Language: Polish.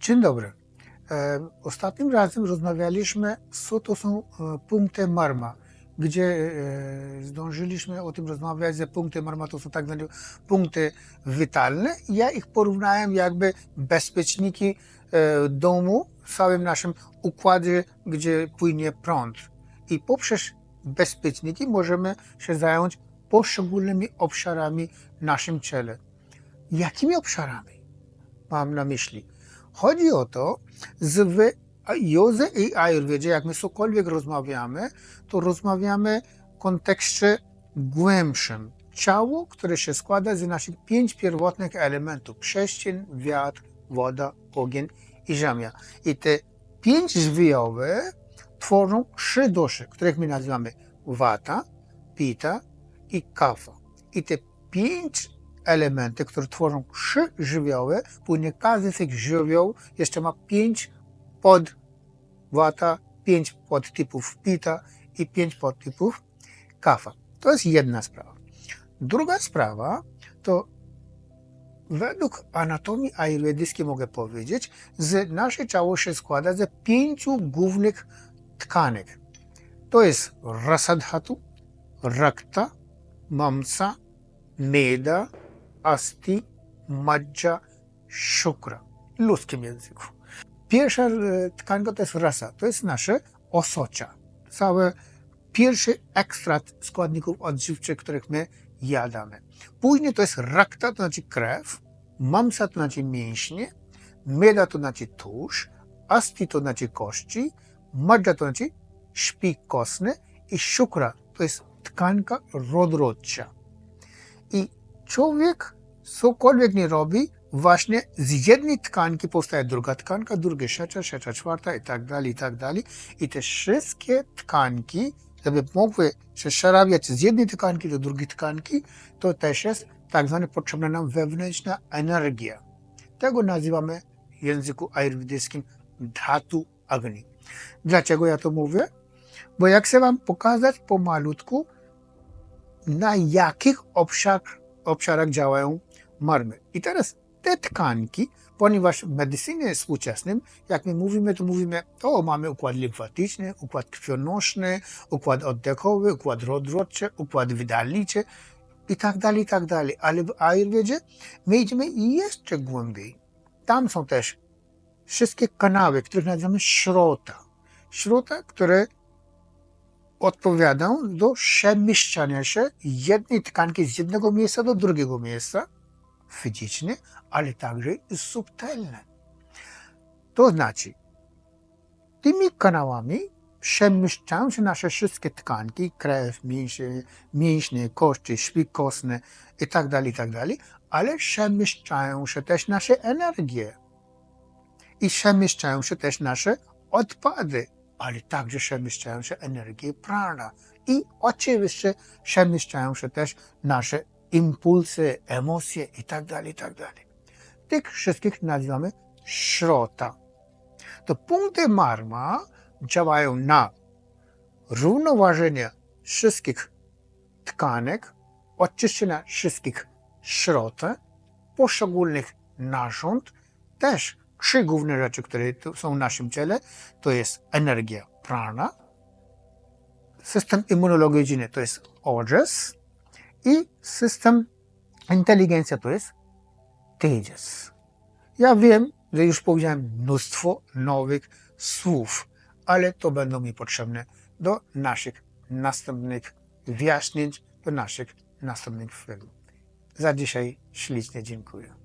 Dzień dobry. E, Ostatnim razem rozmawialiśmy, co to są e, punkty Marma, gdzie e, zdążyliśmy o tym rozmawiać, że punkty Marma to są tak zwane punkty witalne. Ja ich porównałem jakby bezpieczniki domu w całym naszym układzie, gdzie płynie prąd. I poprzez bezpieczniki możemy się zająć poszczególnymi obszarami w naszym ciele. Jakimi obszarami mam na myśli? Chodzi o to, w jodze i ayurvedzie, jak my cokolwiek rozmawiamy, to rozmawiamy w kontekście głębszym. Ciało, które się składa z naszych pięć pierwotnych elementów. Przestrzeń, wiatr, woda, ogień i ziemia. I te pięć żywioły tworzą trzy dusze, których my nazywamy wata, pita i kafa. I te pięć elementy, które tworzą trzy żywioły, później każdy z tych żywioł jeszcze ma pięć pod wata, pięć podtypów pita i pięć podtypów kafa. To jest jedna sprawa. Druga sprawa to według anatomii ajurwedyjskiej mogę powiedzieć, że nasze ciało się składa z pięciu głównych tkanek. To jest rasadhatu, rakta, mamsa, meda, asti, madża, szukra ludzkim języku. Pierwsza e, tkanka to jest rasa, to jest nasze osocza. Cały pierwszy ekstrakt składników odżywczych, których my jadamy. Później to jest rakta, to znaczy krew, mamsa to znaczy mięśnie, meda to znaczy tłuszcz, asti to znaczy kości, madża to znaczy szpik kostny i szukra to jest tkanka rodrodcza. I człowiek cokolwiek nie robi, właśnie z jednej tkanki powstaje druga tkanka, druga trzecia, trzecia czwarta i tak dalej, i tak dalej. I te wszystkie tkanki, żeby mogły się przerabiać z jednej tkanki do drugiej tkanki, to też jest tak zwana potrzebna nam wewnętrzna energia. Tego nazywamy w języku ayurvedyjskim dhatu agni. Dlaczego ja to mówię? Bo jak chcę wam pokazać pomalutku, na jakich obszar, obszarach działają marmy. I teraz te tkanki, ponieważ w medycynie współczesnym, jak my mówimy, to mówimy, o, mamy układ limfatyczny, układ krwionośny, układ oddechowy, układ rodrodczy, układ wydalniczy i tak dalej, i tak dalej. Ale w Ayurvedzie my idziemy jeszcze głębiej. Tam są też wszystkie kanały, których nazywamy śrota. Śrota, które odpowiadają do przemieszczania się jednej tkanki z jednego miejsca do drugiego miejsca, fizycznie, ale także subtelne. To znaczy, tymi kanałami przemieszczają się nasze wszystkie tkanki, krew, mięśnie, mięśnie kości, szpik kostny i tak dalej, i tak ale przemieszczają się też nasze energie i przemieszczają się też nasze odpady, ale także przemieszczają się energie prana i oczywiście przemieszczają się też nasze impulsy, emocje i tak tak dalej. Tych wszystkich nazywamy śrota. To punkty marma działają na równoważenie wszystkich tkanek, oczyszczenia wszystkich śrot, poszczególnych narząd, też trzy główne rzeczy, które są w naszym ciele, to jest energia prana, system immunologiczny to jest ojas i system inteligencja to jest tejas. Ja wiem, że już powiedziałem mnóstwo nowych słów, ale to będą mi potrzebne do naszych następnych wyjaśnień, do naszych następnych filmów. Za dzisiaj ślicznie dziękuję.